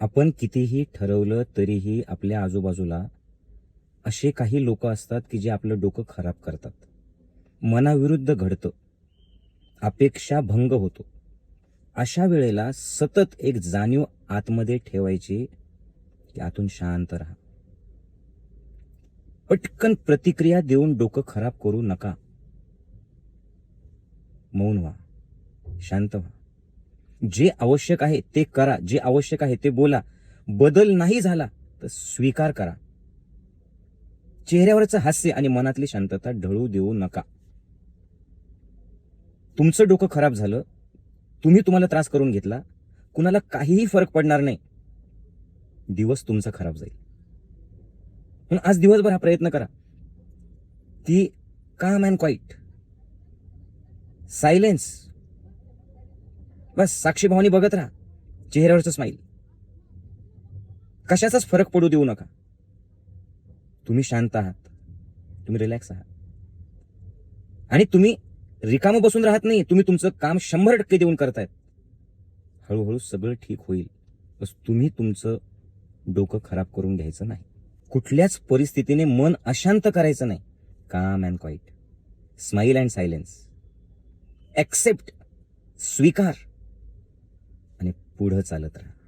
आपण कितीही ठरवलं तरीही आपल्या आजूबाजूला असे काही लोक असतात की जे आपलं डोकं खराब करतात. मनाविरुद्ध घडतं. अपेक्षा भंग होतो. अशा वेळेला सतत एक जाणीव आतमध्ये ठेवायची की आतून शांत राहा. पटकन प्रतिक्रिया देऊन डोकं खराब करू नका. मौन व्हा. शांत व्हा. जे आवश्यक आहे ते करा जे आवश्यक आहे ते बोला. बदल नाही झाला तर स्वीकार करा. चेहऱ्यावरचं हास्य आणि मनातली शांतता ढळू देऊ नका. तुमचं डोकं खराब झालं तुम्ही तुम्हाला त्रास करून घेतला कुणाला काहीही फरक पडणार नाही. दिवस तुमचा खराब जाईल. पण आज दिवसभर हा प्रयत्न करा. ती काम अँड क्वाईट सायलेन्स बस साक्षी भावनी बघत राहा. चेहऱ्यावरचं स्माईल कशाचाच फरक पडू देऊ नका. तुम्ही शांत आहात. तुम्ही रिलॅक्स आहात. आणि तुम्ही रिकामं बसून राहत नाही तुम्ही तुमचं काम शंभर टक्के देऊन करतायत. हळूहळू सगळं ठीक होईल. बस तुम्ही तुमचं डोकं खराब करून घ्यायचं नाही. कुठल्याच परिस्थितीने मन अशांत करायचं नाही. Calm and quiet smile and silence accept स्वीकार. पुढं चालत राहा.